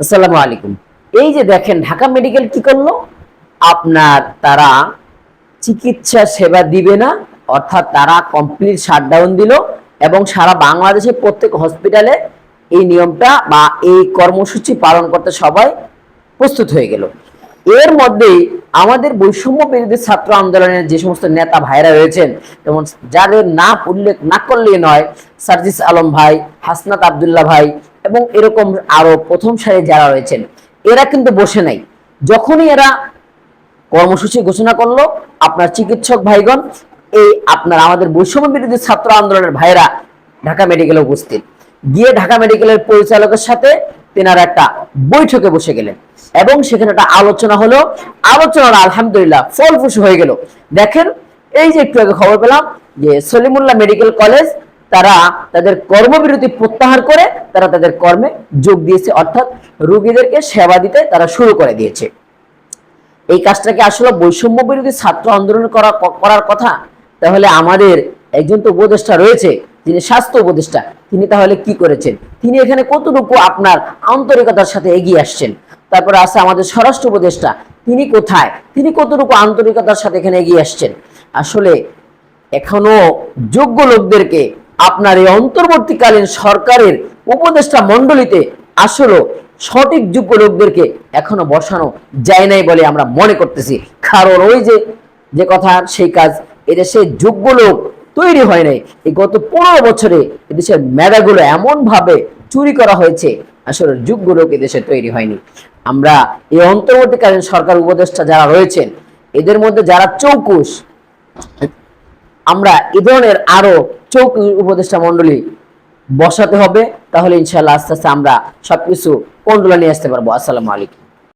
আসসালামু আলাইকুম। এই যে দেখেন, ঢাকা মেডিকেল কি করল? আপনার তারা চিকিৎসা সেবা দিবে না, অর্থাৎ তারা কমপ্লিট শাটডাউন দিল এবং সারা বাংলাদেশে প্রত্যেক হসপিটালে এই নিয়মটা বা এই কর্মসূচি পালন করতে সবাই প্রস্তুত হয়ে গেল। এর মধ্যে আমাদের বৈষম্য বিরোধী ছাত্র আন্দোলনের যে সমস্ত নেতা ভাইরা রয়েছেন, যেমন যাদের না উল্লেখ না করলেই নয়, সার্জিস আলম ভাই, হাসনাত আবদুল্লাহ ভাই এবং এরকম আরও প্রথম সারি যারা রয়েছেন, এরা কিন্তু বসে নাই। যখনই এরা কর্মসূচি ঘোষণা করল, আপনার চিকিৎসক ভাইগণ, এই আপনার আমাদের বৈষম্য বিরোধী ছাত্র আন্দোলনের ভাইরা ঢাকা মেডিকেলে উপস্থিত। গিয়ে ঢাকা মেডিকেলের পরিচালকের সাথে তেনারা একটা বৈঠকে বসে গেলেন এবং সেখানে একটা আলোচনা হলো। আলোচনাটা আলহামদুলিল্লাহ ফলফুস হয়ে গেল। দেখেন, এই যে একটু আগে খবর পেলাম যে সলিমুল্লাহ মেডিকেল কলেজ তারা তাদের কর্মবিরতি প্রত্যাহার করে তারা তাদের কর্মে যোগ দিয়েছে, অর্থাৎ রোগীদেরকে সেবা দিতে তারা শুরু করে দিয়েছে। এই কাজটাকে আসলে বৈষম্য বিরোধী ছাত্র আন্দোলন করা, করার কথা? তাহলে আমাদের একজন তো উপদেষ্টা রয়েছে, যিনি স্বাস্থ্য উপদেষ্টা, তিনি তাহলে কি করেছেন? তিনি এখানে কতটুকু আপনার আন্তরিকতার সাথে এগিয়ে আসছেন? তারপরে আছে আমাদের স্বরাষ্ট্র উপদেষ্টা, তিনি কোথায়? তিনি কতটুকু আন্তরিকতার সাথে এখানে এগিয়ে আসছেন? আসলে এখনও যোগ্য লোকদেরকে আপনার এই অন্তর্বর্তীকালীন সরকারের উপদেষ্টা মণ্ডলীতে আসলে সঠিক যোগ্য লোকদেরকে এখনও বসানো যায় নাই বলে আমরা মনে করতেছি। কারণ ওই যে যে কথা, সেই কাজ এদেশে যোগ্য লোক তৈরি হয় নাই। এই গত পনেরো বছরে এদেশের মেধাগুলো এমন ভাবে চুরি করা হয়েছে, আসলে যোগ্য লোক এদেশে তৈরি হয়নি। আমরা এই অন্তর্বর্তীকালীন সরকার উপদেষ্টা যারা রয়েছেন, এদের মধ্যে যারা চৌকুশ, আমরা এ ধরনের আরও চৌক উপদেষ্টা মন্ডলী বসাতে হবে, তাহলে ইনশাল্লাহ আস্তে আস্তে আমরা সবকিছু কন্ট্রোলে নিয়ে আসতে পারব। আসসালামু আলাইকুম।